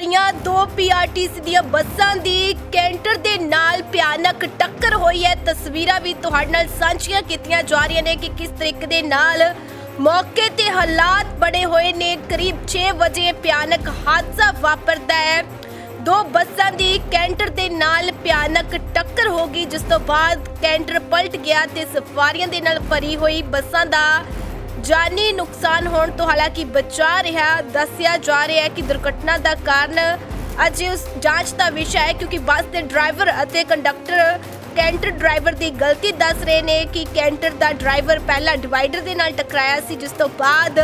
ਭਰੀਆਂ ਦੋ ਪੀਆਰਟੀਸੀ ਦੀਆਂ ਬੱਸਾਂ ਦੀ ਕੈਂਟਰ ਦੇ ਨਾਲ ਭਿਆਨਕ ਟੱਕਰ ਹੋਈ ਹੈ। ਤਸਵੀਰਾਂ ਵੀ ਤੁਹਾਡੇ ਨਾਲ ਸਾਂਝੀਆਂ ਕੀਤੀਆਂ ਜਾ ਰਹੀਆਂ ਨੇ ਕਿ ਕਿਸ ਤਰੀਕੇ ਦੇ ਨਾਲ ਮੌਕੇ ਤੇ ਹਾਲਾਤ ਬਣੇ ਹੋਏ ਨੇ। ਕਰੀਬ 6 ਵਜੇ ਭਿਆਨਕ ਹਾਦਸਾ ਵਾਪਰਦਾ ਹੈ। ਦੋ ਬੱਸਾਂ ਦੀ ਕੈਂਟਰ ਦੇ ਨਾਲ ਭਿਆਨਕ ਟੱਕਰ ਹੋ ਗਈ, ਜਿਸ ਤੋਂ ਬਾਅਦ ਕੈਂਟਰ ਪਲਟ ਗਿਆ ਤੇ ਸਵਾਰੀਆਂ ਦੇ ਨਾਲ ਭਰੀ ਹੋਈ ਬੱਸਾਂ ਦਾ ਜਾਨੀ ਨੁਕਸਾਨ ਹੋਣ ਤੋਂ ਹਾਲਾਂਕਿ ਬਚਾ ਰਿਹਾ, ਦੱਸਿਆ ਜਾ ਰਿਹਾ ਹੈ ਕਿ ਦੁਰਘਟਨਾ ਦਾ ਕਾਰਨ ਅਜੇ ਉਸ ਜਾਂਚ ਦਾ ਵਿਸ਼ਾ ਹੈ ਕਿਉਂਕਿ ਬੱਸ ਦੇ ਡਰਾਈਵਰ ਅਤੇ ਕੰਡਕਟਰ ਕੈਂਟਰ ਡਰਾਈਵਰ ਦੀ ਗਲਤੀ ਦੱਸ ਰਹੇ ਨੇ ਕਿ ਕੈਂਟਰ ਦਾ ਡਰਾਈਵਰ ਪਹਿਲਾਂ ਡਿਵਾਈਡਰ ਦੇ ਨਾਲ ਟਕਰਾਇਆ ਸੀ, ਜਿਸ ਤੋਂ ਬਾਅਦ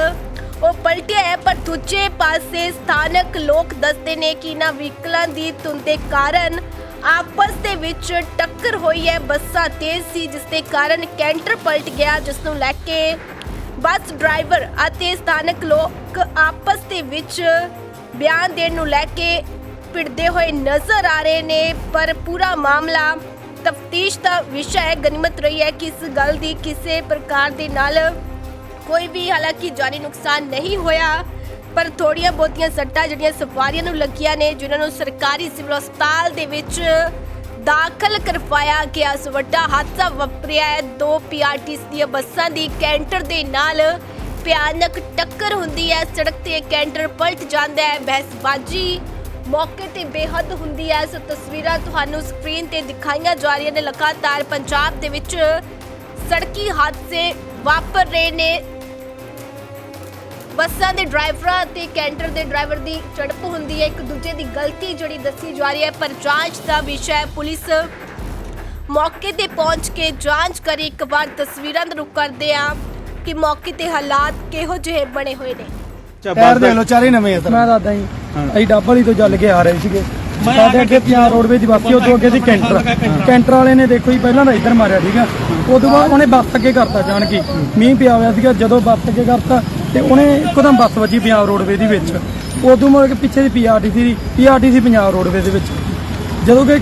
ਉਹ ਪਲਟਿਆ ਹੈ, ਪਰ ਦੂਜੇ ਪਾਸੇ ਸਥਾਨਕ ਲੋਕ ਦੱਸਦੇ ਨੇ ਕਿ ਇਹਨਾਂ ਵਹੀਕਲਾਂ ਦੀ ਧੁੰਦ ਦੇ ਕਾਰਨ ਆਪਸ ਦੇ ਵਿੱਚ ਟੱਕਰ ਹੋਈ ਹੈ, ਬੱਸਾਂ ਤੇਜ਼ ਸੀ, ਜਿਸ ਦੇ ਕਾਰਨ ਕੈਂਟਰ ਪਲਟ ਗਿਆ, ਜਿਸ ਨੂੰ ਲੈ ਕੇ ਬੱਸ ਡਰਾਈਵਰ ਅਤੇ ਸਥਾਨਕ ਲੋਕ ਆਪਸ ਦੇ ਵਿੱਚ ਬਿਆਨ ਦੇਣ ਨੂੰ ਲੈ ਕੇ ਭਿੜਦੇ ਹੋਏ ਨਜ਼ਰ ਆ ਰਹੇ ਨੇ, ਪਰ ਪੂਰਾ ਮਾਮਲਾ ਤਫਤੀਸ਼ ਦਾ ਵਿਸ਼ਾ ਹੈ, ਗਨੀਮਤ ਰਹੀ ਹੈ ਕਿ ਇਸ ਗੱਲ ਦੀ ਕਿਸੇ ਪ੍ਰਕਾਰ ਦੇ ਨਾਲ ਕੋਈ ਵੀ ਹਾਲਾਂਕਿ ਜਾਨੀ ਨੁਕਸਾਨ ਨਹੀਂ ਹੋਇਆ, ਪਰ ਥੋੜੀਆਂ ਬਹੁਤੀਆਂ ਸੱਟਾਂ ਜਿਹੜੀਆਂ ਸਵਾਰੀਆਂ ਨੂੰ ਲੱਗੀਆਂ ਨੇ, ਜਿਨ੍ਹਾਂ ਨੂੰ ਸਰਕਾਰੀ ਸਿਵਲ ਹਸਪਤਾਲ ਦੇ ਵਿੱਚ ਦਾਖਲ ਕਰਵਾਇਆ ਗਿਆ ਸੋ। ਵੱਡਾ ਹਾਦਸਾ ਵਾਪਰਿਆ ਹੈ। ਦੋ ਪੀਆਰਟੀਸ ਦੀਆਂ ਬੱਸਾਂ ਦੀ ਕੈਂਟਰ ਦੇ ਨਾਲ ਭਿਆਨਕ ਟੱਕਰ ਹੁੰਦੀ ਹੈ। ਸੜਕ ਤੇ ਕੈਂਟਰ ਪਲਟ ਜਾਂਦਾ ਹੈ। ਬਹਿਸਬਾਜ਼ੀ ਮੌਕੇ ਤੇ ਬੇਹੱਦ ਹੁੰਦੀ ਹੈ। ਸੋ ਤਸਵੀਰਾਂ ਤੁਹਾਨੂੰ ਸਕਰੀਨ ਤੇ ਦਿਖਾਈਆਂ ਜਾ ਰਹੀਆਂ ਨੇ। ਲਗਾਤਾਰ ਪੰਜਾਬ ਦੇ ਵਿੱਚ ਸੜਕੀ ਹਾਦਸੇ ਵਾਪਰ ਰਹੇ ਨੇ। ਬੱਸਾਂ ਦੇ ਡਰਾਈਵਰਾਂ ਤੇ ਕੈਂਟਰ ਦੇ ਡਰਾਈਵਰ ਦੀ ਝੜਪ ਹੁੰਦੀ ਹੈ। ਇੱਕ ਦੂਜੇ ਦੀ ਗਲਤੀ ਜਿਹੜੀ ਦੱਸੀ ਜਾ ਰਹੀ ਹੈ। ਪਰ ਜਾਂਚ ਦਾ ਵਿਸ਼ਾ ਹੈ। ਪੁਲਿਸ ਮੌਕੇ ਤੇ ਪਹੁੰਚ ਕੇ ਜਾਂਚ ਕਰੀ। ਇੱਕ ਵਾਰ ਤਸਵੀਰਾਂ ਦਾ ਰੁਕ ਕਰਦੇ ਆ ਕਿ ਮੌਕੇ ਤੇ ਹਾਲਾਤ ਕਿਹੋ ਜਿਹੇ ਬਣੇ ਹੋਏ ਨੇ। ਟਾਇਰ ਦੇਖ ਲਓ ਚਾਰੇ ਨਵੇਂ ਆ ਮੈਂ ਦੱਸਦਾ ਜੀ ਅਸੀਂ ਡੱਬਲੀ ਤੋਂ ਚੱਲ ਕੇ ਆ ਰਹੇ ਸੀਗੇ। ਸਾਡੇ ਅੱਗੇ ਪੰਜਾਬ ਰੋਡਵੇਜ ਦੀ ਬੱਸ ਉਦੋਂ ਅੱਗੇ ਸੀ ਕੈਂਟਰ। ਕੈਂਟਰ ਵਾਲੇ ਨੇ ਦੇਖੋ ਜੀ ਪਹਿਲਾਂ ਤਾਂ ਇੱਧਰ ਮਾਰਿਆ ਠੀਕਾ ਉਦੋਂ ਬਾਅਦ ਉਹਨੇ ਬੱਸ ਅੱਗੇ ਕਰਤਾ ਜਾਣ ਕੇ। ਮੀਂਹ ਪਿਆ ਹੋਇਆ ਸੀਗਾ। ਜਦੋਂ ਬੱਸ ਅੱਗੇ ਕਰਤਾ ਤੇ ਉਹਨੇ ਇੱਕਦਮ ਬੱਸ ਵੱਜੀ ਪੰਜਾਬ ਰੋਡਵੇਜ ਦੀ ਵਿੱਚ। ਉਦੋਂ ਮੁੜ ਕੇ ਪਿੱਛੇ ਦੀ ਪੀਆਰਟੀਸੀ ਦੀ ਪੀਆਰਟੀਸੀ ਪੰਜਾਬ ਰੋਡਵੇਜ ਦੇ ਵਿੱਚ। ਜਦੋਂ ਕਿ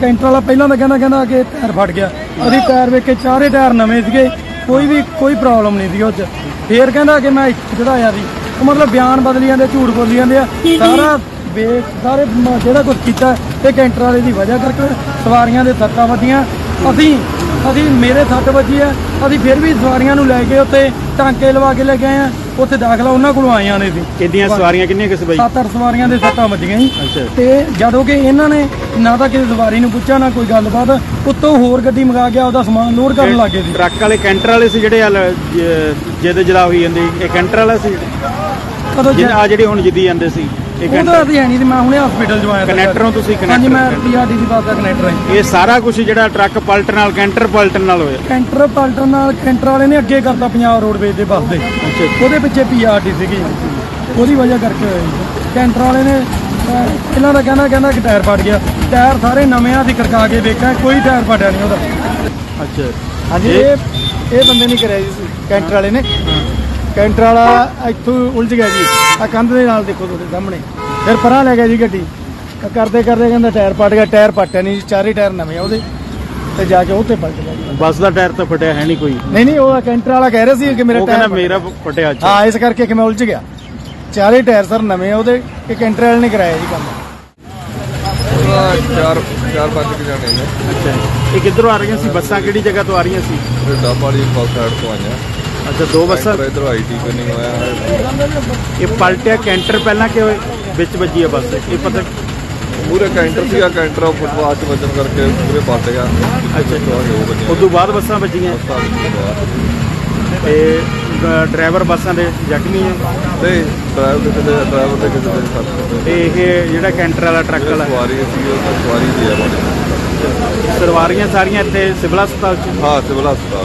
ਕੈਂਟਰ ਵਾਲਾ ਪਹਿਲਾਂ ਤਾਂ ਕਹਿੰਦਾ ਕਹਿੰਦਾ ਕਿ ਟਾਇਰ ਫਟ ਗਿਆ। ਅਸੀਂ ਟਾਇਰ ਵੇਖ ਕੇ ਚਾਰੇ ਟਾਇਰ ਨਵੇਂ ਸੀਗੇ। ਕੋਈ ਵੀ ਕੋਈ ਪ੍ਰੋਬਲਮ ਨਹੀਂ ਸੀ ਉਹ 'ਚ। ਫੇਰ ਕਹਿੰਦਾ ਕਿ ਮੈਂ ਚੜਾਇਆ ਸੀ। ਉਹ ਮਤਲਬ ਬਿਆਨ ਬਦਲੀ ਜਾਂਦੇ ਝੂਠ ਬੋਲੀ ਜਾਂਦੇ ਆ। ਸਾਰਾ ਬੇ ਸਾਰੇ ਜਿਹੜਾ ਕੁਝ ਕੀਤਾ ਇਹ ਕੈਂਟਰ ਵਾਲੇ ਦੀ ਵਜ੍ਹਾ ਕਰਕੇ ਸਵਾਰੀਆਂ ਦੇ ਸੱਟਾਂ ਵੱਜੀਆਂ। ਅਸੀਂ ਅਸੀਂ ਮੇਰੇ ਸੱਟ ਵੱਜੀ ਆ। ਅਸੀਂ ਫਿਰ ਵੀ ਸਵਾਰੀਆਂ ਨੂੰ ਲੈ ਕੇ ਉੱਥੇ ਟਾਂਕੇ ਲਵਾ ਕੇ ਲੈ ਕੇ ਆਏ ਆ। ਉੱਥੇ ਦਾਖਲਾ ਉਹਨਾਂ ਕੋਲੋਂ ਆਈਆਂ ਨੇ ਸੀ ਕਿੰਨੀਆਂ ਸਵਾਰੀਆਂ ਕਿੰਨੀਆਂ ਕਿਸ ਬਾਈ ਸੱਤ ਅੱਠ ਸਵਾਰੀਆਂ ਦੇ ਸੱਟਾਂ ਵੱਜੀਆਂ ਜੀ। ਤੇ ਜਦੋਂ ਕਿ ਇਹਨਾਂ ਨੇ ਨਾ ਤਾਂ ਕਿਸੇ ਸਵਾਰੀ ਨੂੰ ਪੁੱਛਿਆ ਨਾ ਕੋਈ ਗੱਲਬਾਤ ਉੱਤੋਂ ਹੋਰ ਗੱਡੀ ਮੰਗਾ ਕੇ ਆਪਦਾ ਸਮਾਨ ਲੋਡ ਕਰਨ ਲੱਗੇ ਸੀ ਟਰੱਕ ਵਾਲੇ ਕੈਂਟਰ ਵਾਲੇ ਸੀ ਜਿਹੜੇ ਜਿਹਦੇ ਜਲਾ ਹੋਈ ਜਾਂਦੀ। ਇਹ ਕੈਂਟਰ ਵਾਲਾ ਸੀ? ਕਦੋਂ ਆ ਜਿਹੜੇ ਹੁਣ ਜਿੱਦੀ ਜਾਂਦੇ ਸੀ। ਇਹ ਉਹ ਤਾਂ ਹੈ ਨਹੀਂ ਸੀ ਮੈਂ ਹੁਣੇ ਹਸਪੀਟਲ ਚ ਆਇਆ ਕਨੈਕਟਰ ਤੁਸੀਂ ਹਾਂਜੀ ਕਨੈਕਟਰ ਮੈਂ ਪੀਆਰਡੀਸੀ ਬੱਸ ਦਾ ਕਨੈਕਟਰ ਹਾਂ। ਇਹ ਸਾਰਾ ਕੁਝ ਜਿਹੜਾ ਟਰੱਕ ਪਲਟਣ ਨਾਲ ਕੈਂਟਰ ਪਲਟਣ ਨਾਲ ਹੋਇਆ। ਕੈਂਟਰ ਪਲਟਣ ਨਾਲ ਕੈਂਟਰ ਵਾਲੇ ਨੇ ਅੱਗੇ ਕਰਤਾ ਪੰਜਾਬ ਰੋਡਵੇਜ ਦੇ ਬੱਸ ਦੇ। ਉਹਦੇ ਪਿੱਛੇ ਪੀਆਰਡੀ ਸੀਗੀ। ਉਹਦੀ ਵਜ੍ਹਾ ਕਰਕੇ ਹੋਇਆ ਜੀ। ਕੈਂਟਰ ਵਾਲੇ ਨੇ ਅਹ, ਪਹਿਲਾਂ ਤਾਂ ਕਹਿੰਦਾ ਕਹਿੰਦਾ ਕਿ ਟਾਇਰ ਫਟ ਗਿਆ। ਟਾਇਰ ਸਾਰੇ ਨਵੇਂ ਆ ਸੀ ਕਰਕਾ ਕੇ ਵੇਖਿਆ ਕੋਈ ਟਾਇਰ ਫਟਿਆ ਨਹੀਂ ਉਹਦਾ। ਅੱਛਾ। ਹਾਂਜੀ ਇਹ ਇਹ ਬੰਦੇ ਨਹੀਂ ਕਰਿਆ ਜੀ ਕੈਂਟਰ ਵਾਲੇ ਨੇ। ਕੈਂਟਰ ਵਾਲਾ ਇੱਥੋਂ ਉਲਝ ਗਿਆ ਜੀ। ਆ ਕੰਧ ਦੇ ਨਾਲ ਦੇਖੋ ਤੁਹਾਡੇ ਸਾਹਮਣੇ। ਫਿਰ ਪਰਾਂ ਲੈ ਗਿਆ ਜੀ ਗੱਡੀ। ਤਾਂ ਕਰਦੇ ਕਰਦੇ ਕਹਿੰਦਾ ਟਾਇਰ ਪਟ ਗਿਆ ਟਾਇਰ ਪਟਿਆ ਨਹੀਂ ਜੀ ਚਾਰੇ ਟਾਇਰ ਨਵੇਂ ਆ ਉਹਦੇ। ਤੇ ਜਾ ਕੇ ਉੱਥੇ ਪਲਟ ਗਿਆ ਜੀ। ਬੱਸ ਦਾ ਟਾਇਰ ਤਾਂ ਫਟਿਆ ਹੈ ਨਹੀਂ ਕੋਈ। ਨਹੀਂ ਨਹੀਂ ਉਹ ਕੈਂਟਰ ਵਾਲਾ ਕਹਿ ਰਿਹਾ ਸੀ ਕਿ ਮੇਰਾ ਉਹ ਟਾਇਰ ਕਹਿੰਦਾ। ਮੇਰਾ ਫਟਿਆ। ਅੱਛਾ। ਹਾਂ ਇਸ ਕਰਕੇ ਕਿ ਮੈਂ ਉਲਝ ਗਿਆ। ਚਾਰੇ ਟਾਇਰ ਸਰ ਨਵੇਂ ਆ ਉਹਦੇ ਕਿ ਕੈਂਟਰ ਵਾਲੇ ਨੇ ਕਰਾਇਆ ਜੀ ਕੰਮ। ਉਹਦਾ ਚਾਰ ਚਾਰ ਪੰਜ ਕੁ ਜਾਣੇ ਨੇ ਅੱਛਾ ਇਹ ਕਿੱਧਰੋਂ ਆ ਰਹੀਆਂ ਸੀ? ਬੱਸਾਂ ਕਿਹੜੀ ਜਗ੍ਹਾ ਤੋਂ ਆ ਰਹੀਆਂ ਸੀ? ਤੇ ਡੱਬ ਵਾਲੀ ਬੱਸ ਸਾਈਡ ਤੋਂ ਆਈਆਂ। ਅੱਛਾ ਦੋ ਬੱਸਾਂ? ਟਰੈਕਟਰ ਇਧਰ ਆਈਟੀ ਕੋ ਨਹੀਂ ਹੋਇਆ। ਇਹ ਪਲਟਿਆ ਕੈਂਟਰ ਪਹਿਲਾਂ ਕਿ ਵਿੱਚ ਵੱਜੀ ਆ ਬੱਸ? ਇਹ ਪਤਾ ਪੂਰੇ ਕੈਂਟਰ ਸੀਗਾ ਕੈਂਟਰ ਉਹ ਫੁੱਟਪਾਥ 'ਚ ਵੱਜਣ ਕਰਕੇ ਪੂਰੇ ਪਲਟ ਗਿਆ। ਅੱਛਾ। ਉਸ ਤੋਂ ਬਾਅਦ ਬੱਸਾਂ ਵੱਜੀਆਂ? ਤੇ ਡਰਾਈਵਰ ਬੱਸਾਂ ਦੇ ਜ਼ਖਮੀ ਹੈ ਤੇ ਡਰਾਈਵਰ ਦੇ ਤੇ ਡਰਾਈਵਰ ਦੇ ਕਿਸੇ ਦੇ ਸੱਤ ਤੇ ਇਹ ਜਿਹੜਾ ਕੈਂਟਰ ਵਾਲਾ ਟਰੱਕ ਵਾਲਾ? ਸਵਾਰੀ ਸੀ ਉਹ ਸਵਾਰੀ ਦੀ ਆ। ਸਵਾਰੀਆਂ ਸਾਰੀਆਂ ਇੱਥੇ ਸਿਵਲ ਹਸਪਤਾਲ ਚ? ਹਾਂ ਸਿਵਲ ਹਸਪਤਾਲ।